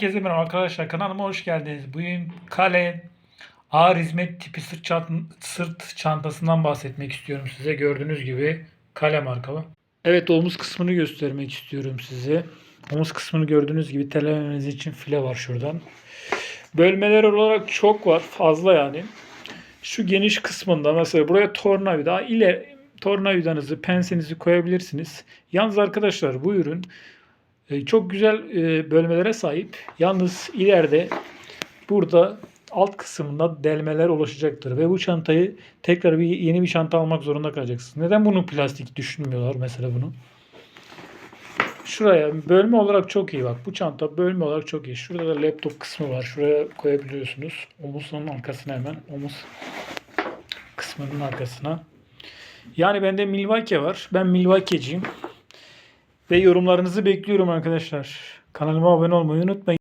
Herkese merhaba arkadaşlar kanalıma hoş geldiniz. Bugün kale ağır hizmet tipi sırt, çant- sırt çantasından bahsetmek istiyorum size. Gördüğünüz gibi kale markalı. Evet omuz kısmını göstermek istiyorum size. Omuz kısmını gördüğünüz gibi telememiz için file var şuradan. Bölmeler olarak çok var fazla yani. Şu geniş kısmında mesela buraya tornavida ile tornavidanızı pensenizi koyabilirsiniz. Yalnız arkadaşlar bu ürün Çok güzel e, bölmelere sahip. Yalnız ileride burada alt kısmında delmeler oluşacaktır ve bu çantayı tekrar bir yeni bir çanta almak zorunda kalacaksınız. Neden bunu plastik düşünmüyorlar mesela bunu? Şuraya bölme olarak çok iyi bak. Bu çanta bölme olarak çok iyi. Şurada da laptop kısmı var. Şuraya koyabiliyorsunuz. Omuzun arkasına hemen. Omuz kısmının arkasına. Yani bende Milwaukee var. Ben Milwaukee'ciyim. Ve yorumlarınızı bekliyorum arkadaşlar. Kanalıma abone olmayı unutmayın.